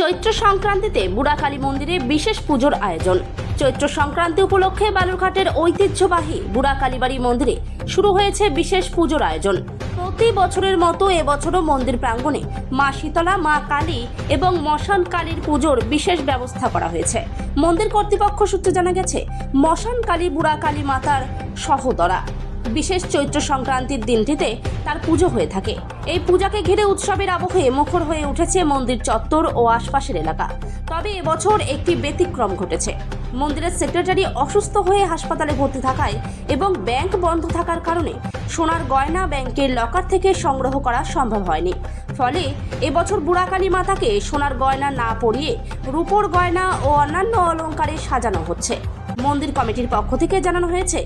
চৈত্র সংক্রান্তিতে বুড়াকালী মন্দিরে বিশেষ পুজোর আয়োজন। চৈত্র সংক্রান্তি উপলক্ষে বালুরঘাটের ঐতিহ্যবাহী বুড়াকালীবাড়ি মন্দিরে শুরু হয়েছে বিশেষ পুজোর আয়োজন। প্রতি বছরের মতো এবছরও মন্দির প্রাঙ্গণে মা শীতলা, মা কালী এবং মশান কালীর পুজোর বিশেষ ব্যবস্থা করা হয়েছে। মন্দির কর্তৃপক্ষ সূত্রে জানা গেছে, মশান কালী, বুড়াকালী মাতার সহদরা। বিশেষ চৈত্র সংক্রান্তির দিনটিতে তার পুজো হয়ে থাকে। এই পূজাকে ঘিরে উৎসবের আবহে মুখর হয়ে উঠেছে মন্দির চত্বর ও আশপাশের এলাকা। তবে এবছর একটি ব্যতিক্রম ঘটেছে। মন্দিরের সেক্রেটারি অসুস্থ হয়ে হাসপাতালে ভর্তি থাকায় এবং ব্যাংক বন্ধ থাকার কারণে সোনার গয়না ব্যাংকের লকার থেকে সংগ্রহ করা সম্ভব হয়নি। ফলে এবছর বুড়াকালী মাতাকে সোনার গয়না না পরিয়ে রূপোর গয়না ও অন্যান্য অলংকারে সাজানো হচ্ছে। মন্দির কমিটির পক্ষ থেকে জানানো হয়েছে,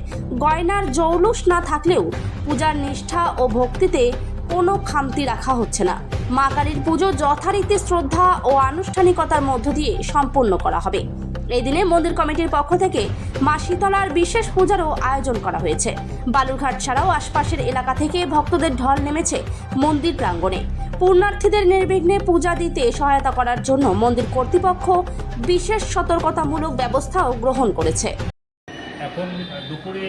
গয়নার জৌলুস না থাকলেও পূজার নিষ্ঠা ও ভক্তিতে কোনো খামতি রাখা হচ্ছে না। মা কালীর পুজো যথারীতি শ্রদ্ধা ও আনুষ্ঠানিকতার মধ্য দিয়ে সম্পন্ন করা হবে। এই দিনে মন্দির কমিটির পক্ষ থেকে মা শীতলার বিশেষ পূজারও আয়োজন করা হয়েছে। বালুরঘাট ছাড়াও আশপাশের এলাকা থেকে ভক্তদের ঢল নেমেছে মন্দির প্রাঙ্গণে। পূর্ণার্থীদের নির্বিঘ্নে পূজা দিতে সহায়তা করার জন্য মন্দির কর্তৃপক্ষ বিশেষ সতর্কতামূলক ব্যবস্থাও গ্রহণ করেছে। এখন দুপুরে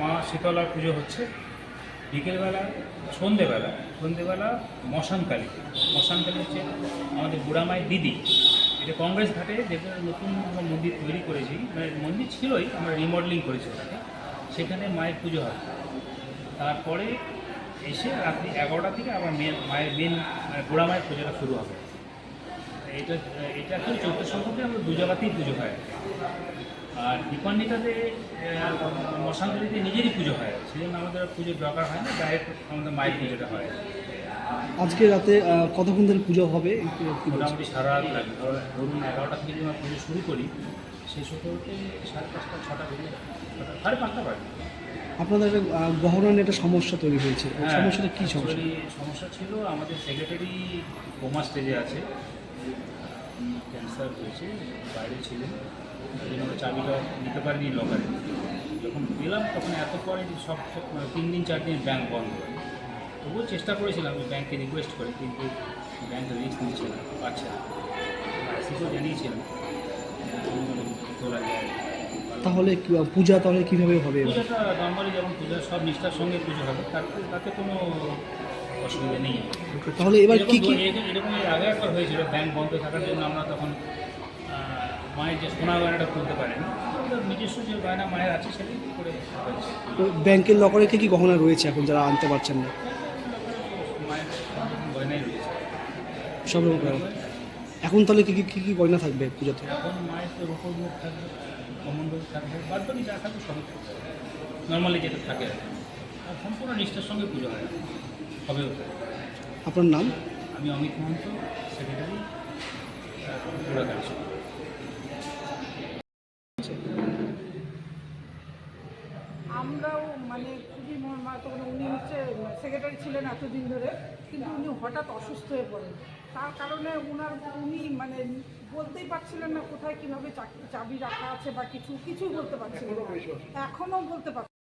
মা শীতলার পুজো হচ্ছে। বিকেলবেলা, সন্ধেবেলা সন্ধেবেলা মশানকালী। মশানকালী হচ্ছে আমাদের বুড়ামায়ের দিদি। এটা কংগ্রেস ঘাটে যেটা নতুন মন্দির তৈরি করেছি মানে মন্দির ছিলই, আমরা রিমডেলিং করেছি সেখানে মায়ের পুজো হয়। তারপরে এসে রাত্রি এগারোটা থেকে আমার মেন মায়ের মেন গোড়া বুড়া মায়ের পুজোটা শুরু হবে। এটা এটা তো চৈত্র সংক্রান্তি আমরা দু জায়গাতেই পুজো হয়। আর দীপান্বিতাতে মশান্তরিতে নিজেরই পুজো হয়। সেই জন্য আমাদের পুজোর দরকার হয় না, ডাইরেক্ট আমাদের মায়ের পুজোটা হয়। আজকে রাতে কতক্ষণ ধরে পুজো হবে? মোটামুটি সারা রাত ধরুন এগারোটা থেকে আমরা পুজো শুরু করি হতে হতে সাড়ে পাঁচটা ছটা বেজে সাড়ে পাঁচটা বাজে। আপনাদের একটা আহ, গহনা নিয়ে একটা সমস্যা তৈরি হয়েছে। হ্যাঁ, সমস্যাটা কি সমস্যা? সমস্যা ছিল আমাদের সেক্রেটারি কোমা স্টেজে আছে। ক্যান্সার হয়েছে বাইরে ছিলেন। জন্য আমরা চাবিটা নিতে পারিনি লকারে যখন পেলাম তখন এত পরে সব তিন দিন চার দিন ব্যাংক বন্ধ। তবুও চেষ্টা করেছিলাম ওই ব্যাংকে রিকোয়েস্ট করে কিন্তু ব্যাংক রিস্ক নিচ্ছে না পাচ্ছে না। জানিয়েছিলাম। তোলা যায় তাহলে পূজা তাহলে কীভাবে হবে? পূজাটা নর্মালি যেমন পূজা সব নিষ্ঠার সঙ্গে পুজো হবে তাতে তাতে কোনো অসুবিধা নেই। তাহলে এবার কি কি এরকম- এরকম এরকম এর আগে একবার হয়েছিল ব্যাংক বন্ধ থাকার জন্য আমরা তখন মায়ের যে সোনা গয়নাটা খুলতে পারেন নিজস্ব যে গয়না মায়ের আছে সেটাই করে ব্যাংকের লকারে কি কি গহনা রয়েছে এখন যারা আনতে পারছেন না মায়ের সব রকম গয়নাই রয়েছে সব রকম। এখন তাহলে কী কী কী কি গয়না থাকবে পুজোতে? এখন মায়ের থাকবে যা থাকবে সবই নর্মালি যেটা থাকে আর সম্পূর্ণ নিষ্ঠার সঙ্গে পুজো হয়। হবে আপনার নাম? আমি অমিত মহন্ত সেক্রেটারি আমরাও মানে খুবই মানে উনি হচ্ছে সেক্রেটারি ছিলেন এতদিন ধরে কিন্তু উনি হঠাৎ অসুস্থ হয়ে পড়েন। তার কারণে ওনার উনি মানে বলতেই পারছিলেন না কোথায় কীভাবে চাকরি চাবি রাখা আছে বা কিছু কিছুই বলতে পারছিলেন না। এখনও বলতে পারছেন